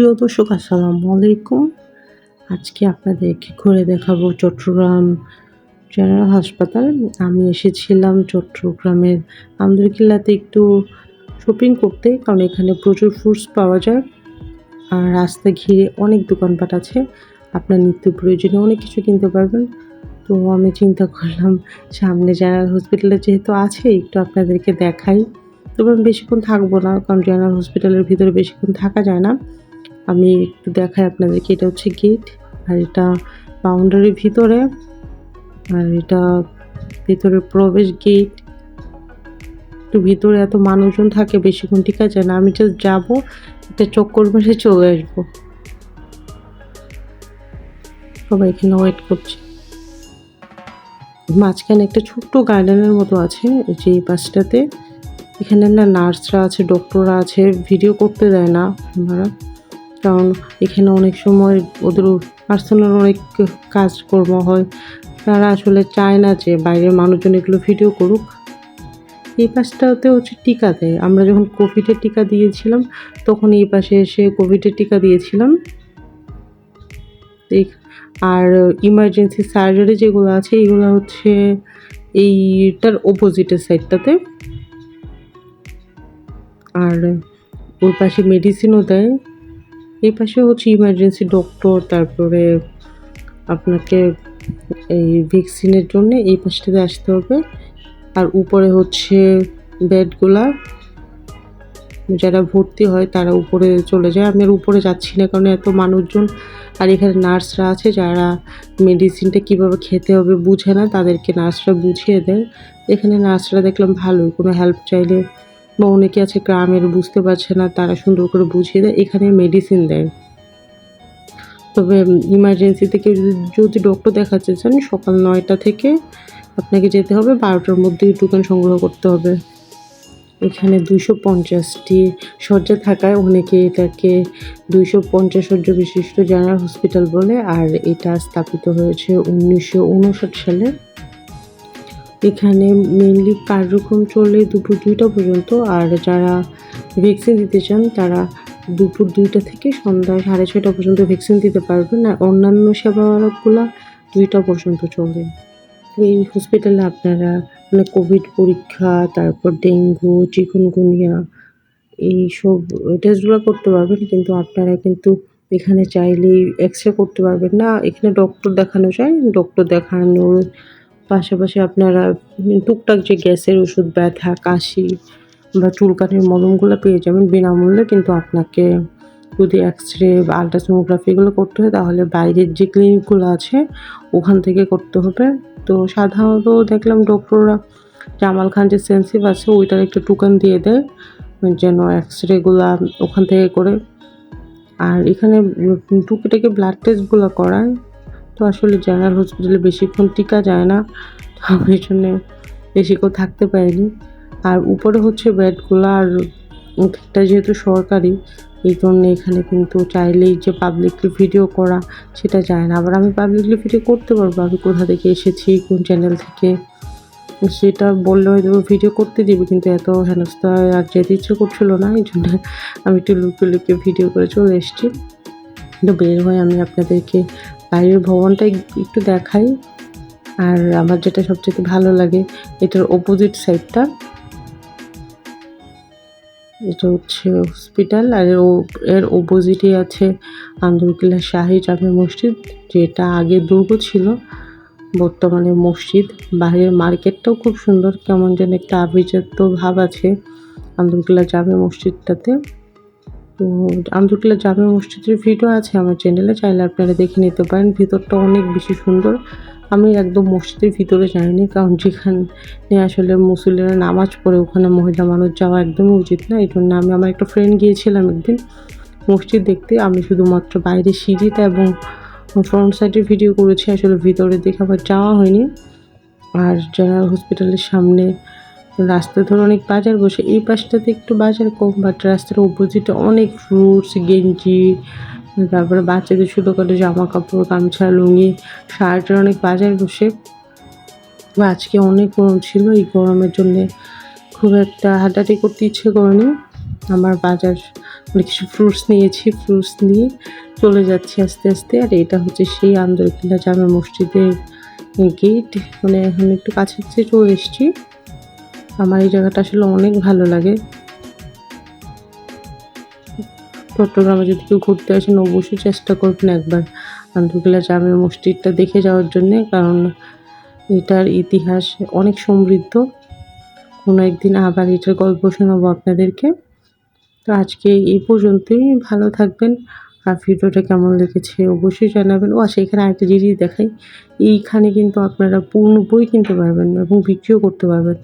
প্রিয় দর্শক, আসসালামু আলাইকুম। আজকে আপনাদেরকে ঘুরে দেখাবো চট্টগ্রাম জেনারেল হাসপাতাল। আমি এসেছিলাম চট্টগ্রামের আমদুরকিল্লাতে একটু শপিং করতে, কারণ এখানে প্রচুর ফ্রুটস পাওয়া যায়। আর রাস্তা ঘিরে অনেক দোকানপাট আছে। আপনার নিত্য প্রয়োজনীয় অনেক কিছু কিনতে পারবেন। তো আমি চিন্তা করলাম, সামনে জেনারেল হসপিটালে যেহেতু আছে, একটু আপনাদেরকে দেখাই। তবে আমি বেশিক্ষণ থাকব না, কারণ জেনারেল হসপিটালের ভিতরে বেশিক্ষণ থাকা যায় না। আমি একটু দেখাই আপনাদেরকে, এটা হচ্ছে গেট আর এটা বাউন্ডারির ভিতরে, আর এটা ভিতরে প্রবেশ গেট একটু ভিতরে এত মানুষজন থাকে, বেশিক্ষণ ঠিক আছে না, আমি জাস্ট যাব, একটা চক্কর মেরে চলে আসব। সবাই এখানে ওয়েট করছে। মাঝখানে একটা ছোট্ট গার্ডেনের মতো আছে যে পাশটাতে। এখানে না নার্সরা আছে ডক্টররা আছে ভিডিও করতে দেয় না, ওনারা। কারণ এখানে অনেক সময় ওদের পার্সোনাল অনেক কাজকর্ম হয়। তারা আসলে চায় না যে বাইরের মানুষজন এগুলো ভিডিও করুক। এই পাশটাতে হচ্ছে টিকা দেয়। আমরা যখন কোভিডের টিকা দিয়েছিলাম, তখন এই পাশে এসে কোভিডের টিকা দিয়েছিলাম। আর ইমার্জেন্সি সার্জারি যেগুলো আছে, এগুলো হচ্ছে এইটার অপোজিটের সাইডটাতে আর ওর পাশে মেডিসিনও দেয়। এই পাশে হচ্ছে ইমার্জেন্সি ডক্টর তারপরে আপনাকে এই ভ্যাকসিনের জন্য এই পাশটাতে আসতে হবে। আর উপরে হচ্ছে বেডগুলা যারা ভর্তি হয় তারা উপরে চলে যায়। আমি আর উপরে যাচ্ছি না কারণ এত মানুষজন, আর এখানে নার্সরা আছে যারা মেডিসিনটা কীভাবে খেতে হবে বুঝে না, তাদেরকে নার্সরা বুঝিয়ে দেয় এখানে নার্সরা দেখলাম ভালোই, কোনো হেল্প চাইলে বা অনেকে আছে গ্রামের বুঝতে পারছে না, তারা সুন্দর করে বুঝিয়ে দেয়, এখানে মেডিসিন দেয়। তবে ইমার্জেন্সিতে কেউ যদি যদি ডক্টর দেখাতে চান সকাল নয়টা থেকে আপনাকে যেতে হবে, বারোটার মধ্যে টোকেন সংগ্রহ করতে হবে। এখানে দুশো পঞ্চাশটি শয্যা থাকায় অনেকে এটাকে দুইশো পঞ্চাশ শয্যা বিশিষ্ট জেনারেল হসপিটাল বলে, আর এটা স্থাপিত হয়েছে উনিশশো উনষাট সালে। এখানে মেনলি কার্যক্রম চলে দুপুর দুইটা পর্যন্ত, আর যারা ভ্যাকসিন দিতে চান তারা দুপুর দুইটা থেকে সন্ধ্যা সাড়ে ছয়টা পর্যন্ত ভ্যাকসিন দিতে পারবেন, আর অন্যান্য সেবাগুলো দুইটা পর্যন্ত চলে এই হসপিটালে আপনারা মানে কোভিড পরীক্ষা, তারপর ডেঙ্গু, চিকুনগুনিয়া, এইসব টেস্টগুলো করতে পারবেন, কিন্তু আপনারা কিন্তু এখানে চাইলেই এক্স রে করতে পারবেন না। এখানে ডক্টর দেখানো যায় ডক্টর দেখানোর পাশাপাশি আপনারা টুকটাক যে গ্যাসের ওষুধ, ব্যথা, কাশি বা চুলকানির মলমগুলো পেয়ে যাবেন বিনামূল্যে, কিন্তু আপনাকে যদি এক্স রে বা আলট্রাসোনোগ্রাফি এগুলো করতে হয়, তাহলে বাইরের যে ক্লিনিকগুলো আছে, ওখান থেকে করতে হবে। তো সাধারণত দেখলাম ডক্টররা, জামাল খান যে সেন্সিভ আছে, ওইটার একটু টুকান দিয়ে দেয়, যেন এক্স রেগুলা ওখান থেকে করে। আর এখানে টুকিটাকে ব্লাড টেস্টগুলো করায় তো আসলে জেনারেল হসপিটালে বেশিক্ষণ টিকা যায় না এই জন্যে বেশিক্ষণ থাকতে পারিনি। আর উপরে হচ্ছে বেডগুলো আর একটা যেহেতু সরকারি, এই জন্য এখানে কিন্তু চাইলেই যে পাবলিকলি ভিডিও করা সেটা যায় না। আবার আমি পাবলিকলি ভিডিও করতে পারব, আমি কোথা থেকে এসেছি, কোন চ্যানেল থেকে, সেটা বললে হয়তো ভিডিও করতে দিবে, কিন্তু এত হেনস্থা আর যেতে ইচ্ছে করছিল না, এই জন্য আমি একটু লুকিয়ে লুকিয়ে ভিডিও করে চলে এসেছি। তো বের হয়ে আমি আপনাদেরকে বাইরের ভবনটা একটু দেখাই। আর আমার যেটা সবচেয়ে ভালো লাগে, এটার অপোজিট সাইডটা এটা হচ্ছে হসপিটাল আর এর অপোজিটে আছে আন্দরকিল্লা শাহি জামে মসজিদ, যেটা আগে দুর্গ ছিল। বর্তমানে মসজিদ। বাইরের মার্কেটটাও খুব সুন্দর, কেমন যেন একটা আভিজাত্য ভাব আছে আন্দরকিল্লা জামে মসজিদটাতে। তো আন্দরকিল্লা জামে মসজিদের ভিডিও আছে আমার চ্যানেলে চাইলে আপনারা দেখে নিতে পারেন। ভিতরটা অনেক বেশি সুন্দর। আমি একদম মসজিদের ভিতরে যাইনি, কারণ যেখানে আসলে মুসলিরা নামাজ পড়ে, ওখানে মহিলা মানুষ যাওয়া একদমই উচিত না। এই জন্য আমি আমার একটা ফ্রেন্ড গিয়েছিলাম একদিন মসজিদ দেখতে। আমি শুধুমাত্র বাইরে সিঁড়িটা এবং ফ্রন্ট সাইডের ভিডিও করেছি। আসলে ভিতরে দেখে আবার যাওয়া হয়নি। আর জেনারেল হসপিটালের সামনে রাস্তা ধরে অনেক বাজার বসে, এই পাশটাতে একটু বাজার কম বাট রাস্তার অপোজিটে অনেক ফ্রুটস গেঞ্জি, তারপরে বাচ্চাদের ছোটোখাটো জামা কাপড় গামছা, লুঙ্গি, শার্টের অনেক বাজার বসে। আজকে অনেক গরম ছিল, এই গরমের জন্যে খুব একটা হাঁটাহাঁটি করতে ইচ্ছে করেনি। আমার বাজার মানে কিছু ফ্রুটস নিয়েছি ফ্রুটস নিয়ে চলে যাচ্ছি আস্তে আস্তে, আর এটা হচ্ছে সেই আন্দরকিল্লা জামা মসজিদের গেট মানে এখন একটু কাছাকাছি চলে এসেছি। আমার এই জায়গাটা আসলে অনেক ভালো লাগে। চট্টগ্রামে যদি কেউ ঘুরতে আসেন অবশ্যই চেষ্টা করবেন একবার। আন্দরকিল্লা জামে মসজিদটা দেখে যাওয়ার জন্যে, কারণ এটার ইতিহাস অনেক সমৃদ্ধ। কোনো একদিন আবার এটার গল্প শোনাবো আপনাদেরকে। তো আজকে এই পর্যন্তই, ভালো থাকবেন। আর ভিডিওটা কেমন লেগেছে অবশ্যই জানাবেন। ও আচ্ছা এখানে আরেকটা জিনিস দেখাই। এইখানে কিন্তু আপনারা পূর্ণ বই কিনতে পারবেন এবং বিক্রিও করতে পারবেন।